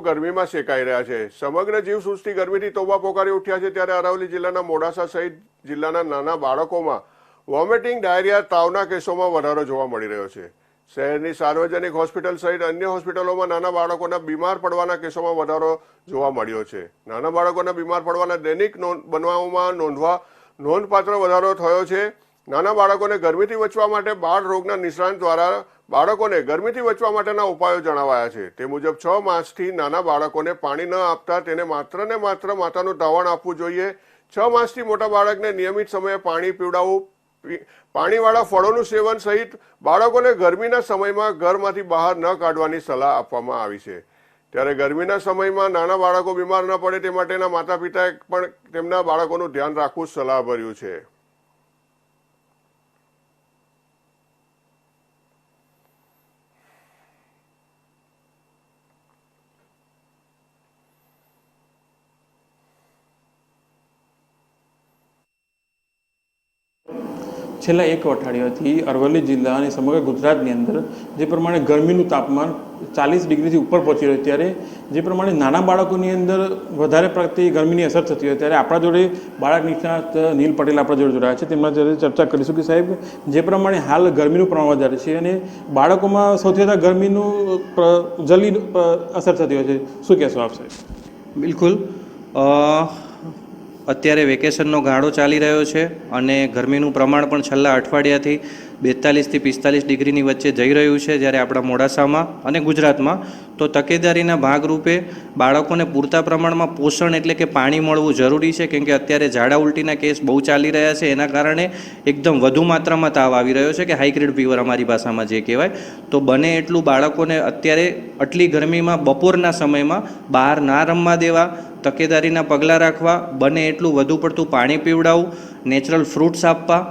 ગરમીમાં શેકાઈ રહ્યા છે. સમગ્ર જીવસૃષ્ટિ ગરમીથી તોબા પોકારી ઉઠ્યા છે ત્યારે અરાવલી જિલ્લાના મોડાસા સહિત જિલ્લાના નાના બાળકોમાં વોમિટિંગ, ડાયરિયા, તાવના કેસોમાં વધારો જોવા મળી રહ્યો છે. શહેરની સાર્વજનિક હોસ્પિટલ સહિત અન્ય હોસ્પિટલોમાં નાના બાળકોના બીમાર પડવાના કેસોમાં વધારો જોવા મળ્યો છે. નાના બાળકોના બીમાર પડવાના દૈનિક બનાવોમાં નોંધવા નોંધપાત્ર વધારો થયો છે. નાના બાળકોને ગરમીથી બચવા માટે બાળ રોગના નિષ્ણાંત દ્વારા બાળકોને ગરમીથી બચવા માટેના ઉપાયો જણાવાયા છે. તે મુજબ છ માસથી નાના બાળકોને પાણી ન આપતા તેને માત્ર ને માત્ર માતાનું ધાવણ આપવું જોઈએ. છ માસથી મોટા બાળકને નિયમિત સમયે પાણી પીવડાવવું પાણીવાળા ફળોનું સેવન સહિત બાળકોને ગરમીના સમયમાં ઘરમાંથી બહાર ન કાઢવાની સલાહ આપવામાં આવી છે. ત્યારે ગરમીના સમયમાં નાના બાળકો બીમાર ન પડે તે માટેના માતા પિતાએ પણ તેમના બાળકોનું ધ્યાન રાખવું સલાહભર્યું છે. છેલ્લા એક અઠવાડિયાથી અરવલ્લી જિલ્લા અને સમગ્ર ગુજરાતની અંદર જે પ્રમાણે ગરમીનું તાપમાન ચાલીસ ડિગ્રીથી ઉપર પહોંચી રહ્યું ત્યારે જે પ્રમાણે નાના બાળકોની અંદર વધારે પડતી ગરમીની અસર થતી હોય, ત્યારે આપણા જોડે બાળક નિષ્ણાત નીલ પટેલ આપણા જોડે જોડાયા છે. તેમના જોડે ચર્ચા કરીશું કે સાહેબ, જે પ્રમાણે હાલ ગરમીનું પ્રમાણ વધારે છે અને બાળકોમાં સૌથી વધારે ગરમીનું જલ્દી અસર થતી હોય છે. શું કહેશો આપ સાહેબ? બિલકુલ. અત્યારે વેકેશનનો ગાળો ચાલી રહ્યો છે અને ગરમીનું પ્રમાણ પણ છેલ્લા અઠવાડિયાથી બેતાલીસથી પિસ્તાલીસ ડિગ્રીની વચ્ચે જઈ રહ્યું છે જ્યારે આપણા મોડાસામાં અને ગુજરાતમાં, તો તકેદારીના ભાગરૂપે બાળકોને પૂરતા પ્રમાણમાં પોષણ એટલે કે પાણી મળવું જરૂરી છે, કેમ કે અત્યારે ઝાડા ઉલટીના કેસ બહુ ચાલી રહ્યા છે, એના કારણે એકદમ વધુ માત્રામાં તાવ આવી રહ્યો છે, કે હાઈગ્રેડ ફીવર અમારી ભાષામાં જે કહેવાય. તો બને એટલું બાળકોને અત્યારે આટલી ગરમીમાં બપોરના સમયમાં બહાર ના રમવા દેવા, તકેદારીના પગલાં રાખવા, બને એટલું વધુ પડતું પાણી પીવડાવવું નેચરલ ફ્રૂટ્સ આપવા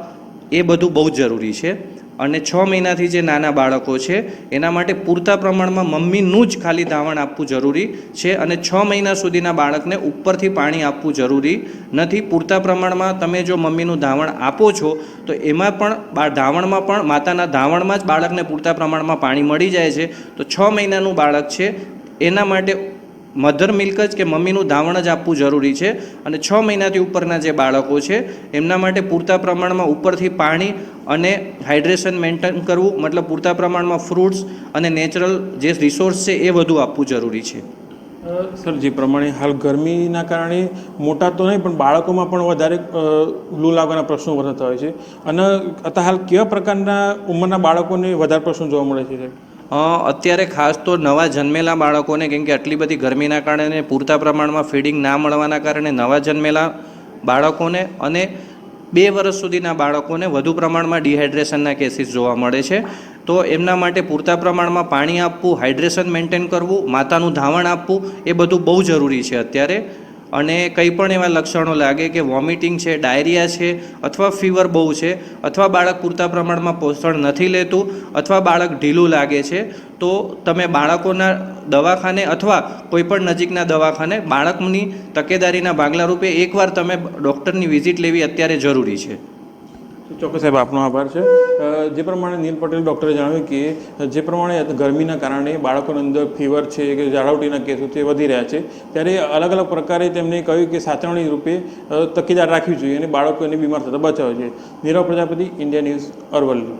એ બધું બહુ જરૂરી છે. અને છ મહિનાથી જે નાના બાળકો છે, એના માટે પૂરતા પ્રમાણમાં મમ્મીનું જ ખાલી ધાવણ આપવું જરૂરી છે અને છ મહિના સુધીના બાળકને ઉપરથી પાણી આપવું જરૂરી નથી. પૂરતા પ્રમાણમાં તમે જો મમ્મીનું ધાવણ આપો છો, તો એમાં પણ ધાવણમાં પણ, માતાના ધાવણમાં જ બાળકને પૂરતા પ્રમાણમાં પાણી મળી જાય છે. તો છ મહિનાનું બાળક છે, એના માટે મધર મિલ્ક જ કે મમ્મીનું ધાવણ જ આપવું જરૂરી છે અને છ મહિનાથી ઉપરના જે બાળકો છે, એમના માટે પૂરતા પ્રમાણમાં ઉપરથી પાણી અને હાઇડ્રેશન મેન્ટેન કરવું, મતલબ પૂરતા પ્રમાણમાં ફ્રૂટ્સ અને નેચરલ જે રિસોર્સ છે, એ વધુ આપવું જરૂરી છે. સર, જે પ્રમાણે હાલ ગરમીના કારણે મોટા તો નહીં, પણ બાળકોમાં પણ વધારે લૂ લાગવાના પ્રશ્નો વધારતા હોય છે. અને અત્યારે હાલ કેવા પ્રકારના ઉંમરના બાળકોને વધારે પ્રશ્નો જોવા મળે છે અત્યારે ખાસ તો નવા જન્મેલા બાળકોને, કેમ કે આટલી બધી ગરમીના કારણે પૂરતા પ્રમાણમાં ફીડિંગ ના મળવાના કારણે નવા જન્મેલા બાળકોને અને બે વર્ષ સુધીના બાળકોને વધુ પ્રમાણમાં ડિહાઇડ્રેશનના કેસીસ જોવા મળે છે. તો એમના માટે પૂરતા પ્રમાણમાં પાણી આપવું હાઇડ્રેશન મેન્ટેન કરવું માતાનું ધાવણ આપવું એ બધું બહુ જરૂરી છે અત્યારે. અને કંઈ પણ એવા લક્ષણો લાગે કે વોમિટિંગ છે, ડાયરિયા છે અથવા ફીવર બહુ છે અથવા બાળક પૂરતા પ્રમાણમાં પોષણ નથી લેતું અથવા બાળક ઢીલું લાગે છે, તો તમે બાળકોના દવાખાને અથવા કોઈપણ નજીકના દવાખાને બાળકની તકેદારીના ભાગલા રૂપે એકવાર તમે ડૉક્ટરની વિઝિટ લેવી અત્યારે જરૂરી છે. ચોક્કસ સાહેબ, આપનો આભાર છે. જે પ્રમાણે નીલ પટેલ ડૉક્ટરે જણાવ્યું કે, જે પ્રમાણે ગરમીના કારણે બાળકોની અંદર ફીવર છે કે જાળવટીના કેસો છે વધી રહ્યા છે, ત્યારે અલગ અલગ પ્રકારે તેમણે કહ્યું કે સાચવણી રૂપે તકેદાર રાખવી જોઈએ અને બાળકોને બીમાર થતા બચાવે જોઈએ. Nirav Prajapati, India news, Aravalli.